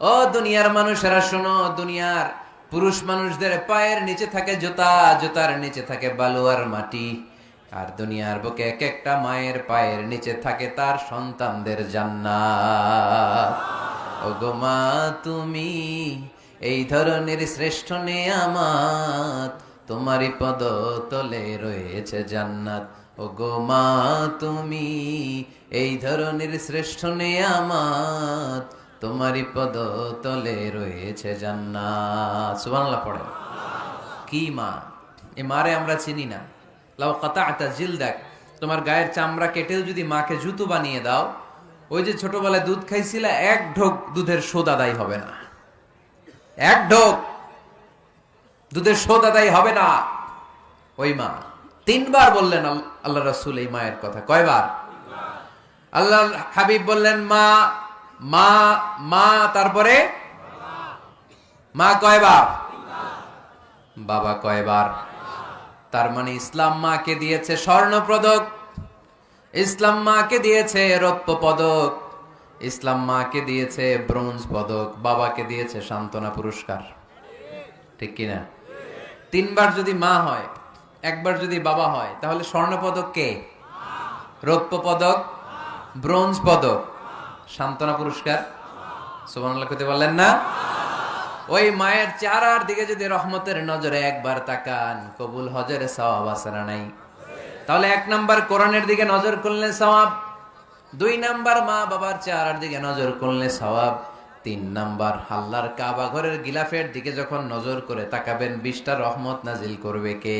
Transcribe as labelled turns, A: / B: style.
A: ও দুনিয়ার মানুষেরা শোনো, দুনিয়ার পুরুষ মানুষদের পায়ের নিচে থাকে জুতা, জুতার নিচে থাকে বালু আর মাটি। আর দুনিয়ার বুকে এক একটা মায়ের পায়ের নিচে থাকে তার সন্তানদের জান্নাত। ও গো মা, তুমি এই ধরনের শ্রেষ্ঠ নেয়ামাত তোমারই পদ তলে রয়েছে জান্নাত। ও গো মা, তুমি এই ধরনের শ্রেষ্ঠ নেয়ামাত তোমারই পদ তলে রয়েছে জান্নাত। সুবহানাল্লাহ, পড়ে। কি মা? এ মারে আমরা চিনি না। লাউ কাতা আতা জিল দেখ তোমার গায়ের চামড়া কেটেও যদি মাকে জুতো বানিয়ে দাও, ওই যে ছোটবেলায় দুধ খাইছিলে, এক ঢোক দুধের শোধ আদায় হবে না। এক ঢোক দুধের শোধ আদায় হবে না। ওই মা, তিনবার বললেন আল্লাহ রসুল এই মায়ের কথা। কয়বার? আল্লাহ হাবিব বললেন, মা মা মা, তারপরে? মা কয়বার বাবা কয়বার তার মানে ইসলাম মাকে দিয়েছে স্বর্ণ পদক ইসলাম মাকে দিয়েছে রৌপ্য পদক ইসলাম মাকে দিয়েছে ব্রোঞ্জ পদক। বাবাকে দিয়েছে সান্ত্বনা পুরস্কার। ঠিক কিনা? তিনবার যদি মা হয়, একবার যদি বাবা হয়, তাহলে স্বর্ণ পদক কে? রৌপ্য পদক ব্রোঞ্জ পদক। সান্ত্বনা পুরস্কার। সুবহানাল্লাহ কইতে বললেন না? ওই মায়ের চেহারার দিকে যদি রহমতের নজরে একবার তাকান, কবুল হজের সওয়াব না নাই? তাহলে এক নাম্বার কোরআনের দিকে নজর করলে সওয়াব, দুই নাম্বার মা বাবার চেহারার দিকে নজর করলে সওয়াব, তিন নাম্বার আল্লাহর কাবা ঘরের গিলাফের দিকে যখন নজর করে তাকাবেন, বিশটা রহমত নাজিল করবে কে?